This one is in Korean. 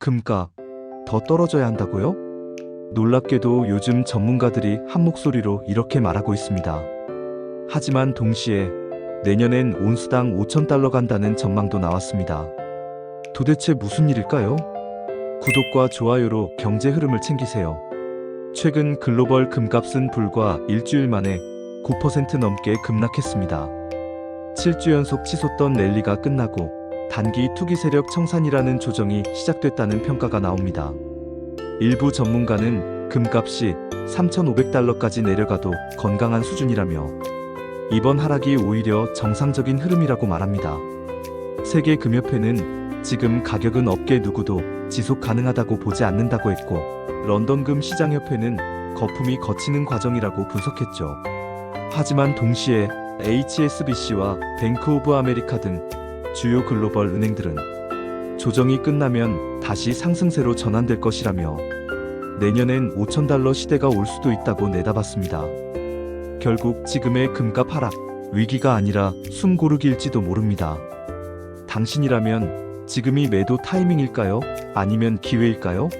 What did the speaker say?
금값 더 떨어져야 한다고요? 놀랍게도 요즘 전문가들이 한 목소리로 이렇게 말하고 있습니다. 하지만 동시에 내년엔 온수당 5천 달러 간다는 전망도 나왔습니다. 도대체 무슨 일일까요? 구독과 좋아요로 경제 흐름을 챙기세요. 최근 글로벌 금값은 불과 일주일 만에 9% 넘게 급락했습니다. 7주 연속 치솟던 랠리가 끝나고 단기 투기 세력 청산이라는 조정이 시작됐다는 평가가 나옵니다. 일부 전문가는 금값이 3,500달러까지 내려가도 건강한 수준이라며 이번 하락이 오히려 정상적인 흐름이라고 말합니다. 세계 금협회는 지금 가격은 업계 누구도 지속 가능하다고 보지 않는다고 했고 런던금 시장협회는 거품이 거치는 과정이라고 분석했죠. 하지만 동시에 HSBC와 뱅크 오브 아메리카 등 주요 글로벌 은행들은 조정이 끝나면 다시 상승세로 전환될 것이라며 내년엔 5천달러 시대가 올 수도 있다고 내다봤습니다. 결국 지금의 금값 하락, 위기가 아니라 숨 고르기일지도 모릅니다. 당신이라면 지금이 매도 타이밍일까요? 아니면 기회일까요?